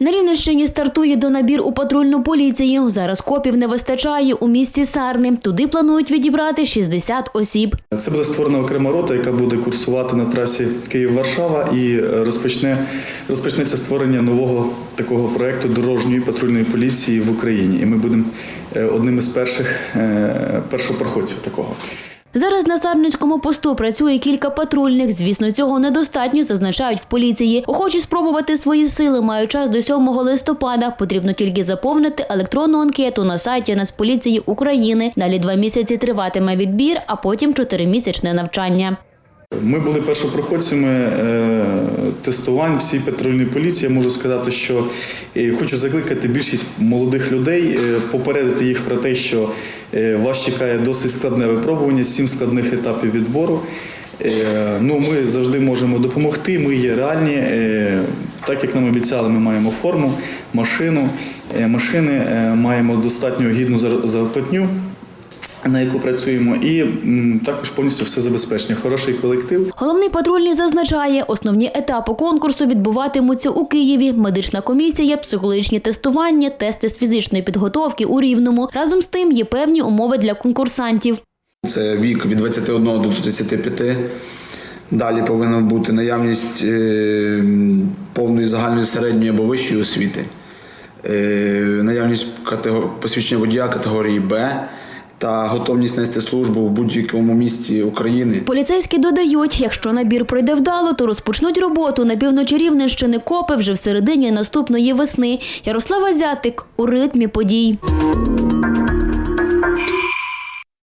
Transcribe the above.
На Рівненщині стартує донабір у патрульну поліцію. Зараз копів не вистачає у місті Сарни. Туди планують відібрати 60 осіб. Це буде створена окрема рота, яка буде курсувати на трасі Київ-Варшава і е, розпочне розпочнеться створення нового такого проекту дорожньої патрульної поліції в Україні. І ми будемо е, одним із перших е, першопроходців такого. Зараз на Сарненському посту працює кілька патрульних. Звісно, цього недостатньо, зазначають в поліції. Охочі спробувати свої сили мають час до 7 листопада. Потрібно тільки заповнити електронну анкету на сайті Нацполіції України. Далі два місяці триватиме відбір, а потім чотиримісячне навчання. Ми були першопроходцями е, тестувань всій патрульній поліції. Я можу сказати, що е, хочу закликати більшість молодих людей, е, попередити їх про те, що е, вас чекає досить складне випробування, сім складних етапів відбору. Ну, ми завжди можемо допомогти. Ми є реальні. Так як нам обіцяли, ми маємо форму, машину, машини, маємо достатньо гідну зарплатню на яку працюємо, і також повністю все забезпечення. Хороший колектив. Головний патрульний зазначає, основні етапи конкурсу відбуватимуться у Києві. Медична комісія, психологічні тестування, тести з фізичної підготовки у Рівному. Разом з тим є певні умови для конкурсантів. Це вік від 21 до 35. Далі повинна бути наявність е, повної загальної середньої або вищої освіти, е, наявність посвідчення водія категорії Б та готовність нести службу в будь-якому місті України. Поліцейські додають, якщо набір пройде вдало, то розпочнуть роботу на півночі Рівненщини копи вже в середині наступної весни. Ярослава Зятик у ритмі подій.